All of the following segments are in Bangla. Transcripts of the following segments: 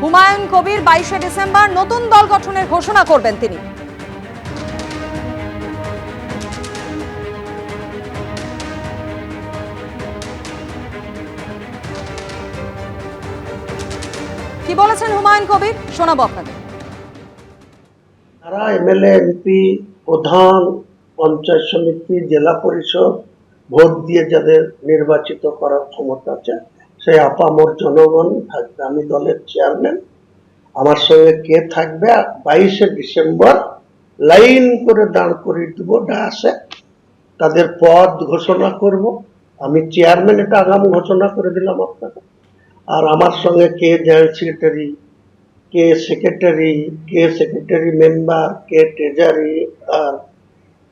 হুমায়ুন কবির বাইশে ডিসেম্বর নতুন দল গঠনের ঘোষণা করবেন তিনি। কি বলেছেন হুমায়ুন কবির? শোনাবো আপনাদের। তারা এমএলএ, এমপি, প্রধান, পঞ্চায়েত সমিতি, জেলা পরিষদ, ভোট দিয়ে যাদের নির্বাচিত করার ক্ষমতা আছে সেই আপামর জনগণ থাকবে, আমি দলের চেয়ারম্যান আমার সঙ্গে কে থাকবে? বাইশে ডিসেম্বর লাইন করে দাঁড় করিয়ে দেব ডাসে তাদের পদ ঘোষণা করব। আমি চেয়ারম্যান এটা আগাম ঘোষণা করে দিলাম আপনাকে। আর আমার সঙ্গে কে জয়েন্ট সেক্রেটারি কে সেক্রেটারি কে সেক্রেটারি মেম্বার কে ট্রেজারি আর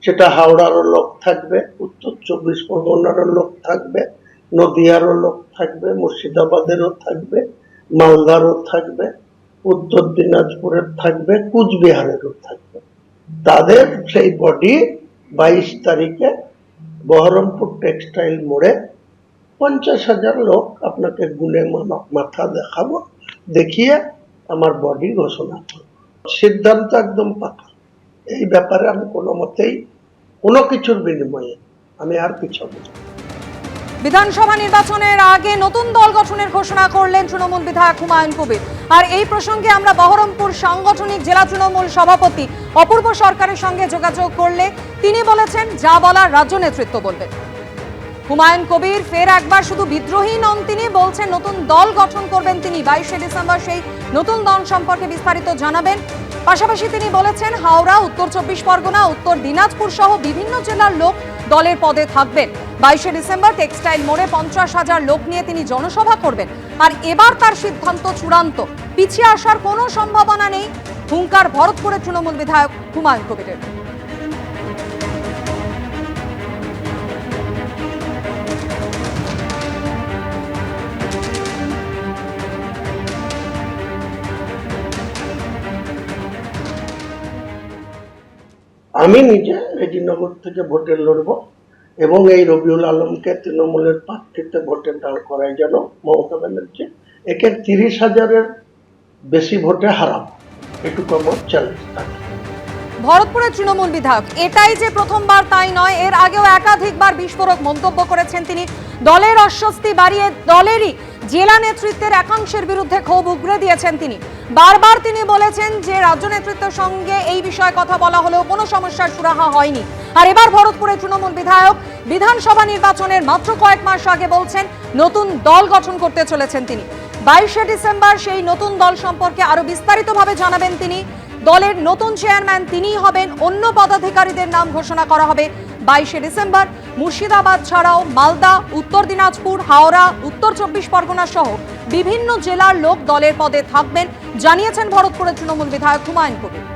সেটা হাওড়ারও লোক থাকবে, উত্তর চব্বিশ পরগনারও লোক থাকবে। নদিয়ারও লোক থাকবে, মুর্শিদাবাদেরও থাকবে, মালদারও থাকবে, উত্তর দিনাজপুরের থাকবে, কুচবিহারেরও থাকবে। তাদের সেই বডি বাইশ তারিখে বহরমপুর টেক্সটাইল মোড়ে পঞ্চাশ হাজার লোক আপনাকে গুনে মাথা দেখাবো, দেখিয়ে আমার বডি ঘোষণা করব। সিদ্ধান্ত একদম পাকা। এই ব্যাপারে আমি কোনো মতেই কোনো কিছুর বিনিময়ে আমি আর পিছাবো। বিধানসভা নির্বাচনের আগে নতুন দল গঠনের ঘোষণা করলেন তৃণমূল বিধায়ক হুমায়ুন কবির। আর এই প্রসঙ্গে আমরা বহরমপুর সাংগঠনিক জেলা তৃণমূল সভাপতি অপূর্ব সরকারের সঙ্গে যোগাযোগ করলে তিনি বলেছেন, যা বলার রাজ্য নেতৃত্ব বলবেন হুমায়ুন কবির ফের একবার শুধু বিদ্রোহী নন, তিনি বলছেন, নতুন দল গঠন করবেন তিনি। বাইশে ডিসেম্বর সেই নতুন দল সম্পর্কে বিস্তারিত জানাবেন। পাশাপাশি তিনি বলেছেন, হাওড়া, উত্তর চব্বিশ পরগনা, উত্তর দিনাজপুর সহ বিভিন্ন জেলার লোক দলের পদে থাকবেন। বাইশে ডিসেম্বর টেক্সটাইল মোড়ে পঞ্চাশ হাজার লোক নিয়ে তিনি জনসভা করবেন। আর এবার তার সিদ্ধান্ত চূড়ান্ত। পিছিয়ে আসার কোনো সম্ভাবনা নেই। হুঙ্কার ভরতপুরের তৃণমূল বিধায়ক হুমায়ুন কবিরের। আমি নিজে রেজিনগর থেকে ভোটে লড়ব এবং এই রবিউল আলমকে তৃণমূলের প্রার্থীতে ভোটে দাঁড় করাই যেন মমতা ব্যানার্জি। একে তিরিশ হাজারের বেশি ভোটে হারাবো এটুকু আমার চ্যালেঞ্জ থাকে। ভরতপুরের তৃণমূল বিধায়ক, এটাই যে প্রথমবার তাই নয়, এর আগেও একাধিকবার বিস্ফোরক মন্তব্য করেছেন তিনি। দলের অস্বস্তি বাড়িয়ে দলেরই জেলা নেতৃত্বের একাংশের বিরুদ্ধে ক্ষোভ উগরে দিয়েছেন তিনি। বারবার তিনি বলেছেন রাজ্য নেতৃত্বের সঙ্গে এই বিষয়ে কথা বলা হলেও কোনো সমস্যার সুরাহা হয়নি। আর এবার ভরতপুরের তৃণমূল বিধায়ক বিধানসভা নির্বাচনের মাত্র কয়েক মাস আগে বলছেন, নতুন দল গঠন করতে চলেছেন তিনি। বাইশে ডিসেম্বর সেই নতুন দল সম্পর্কে আরও বিস্তারিতভাবে জানাবেন তিনি। দলের নতুন চেয়ারম্যান তিনিই হবেন, অন্য পদাধিকারীদের নাম ঘোষণা করা হবে বাইশে ডিসেম্বর। মুর্শিদাবাদ ছাড়াও মালদা, উত্তর দিনাজপুর, হাওড়া, উত্তর চব্বিশ পরগনা সহ বিভিন্ন জেলার লোক দলের পদে থাকবেন জানিয়েছেন ভরতপুরের তৃণমূল বিধায়ক হুমায়ুন কবির।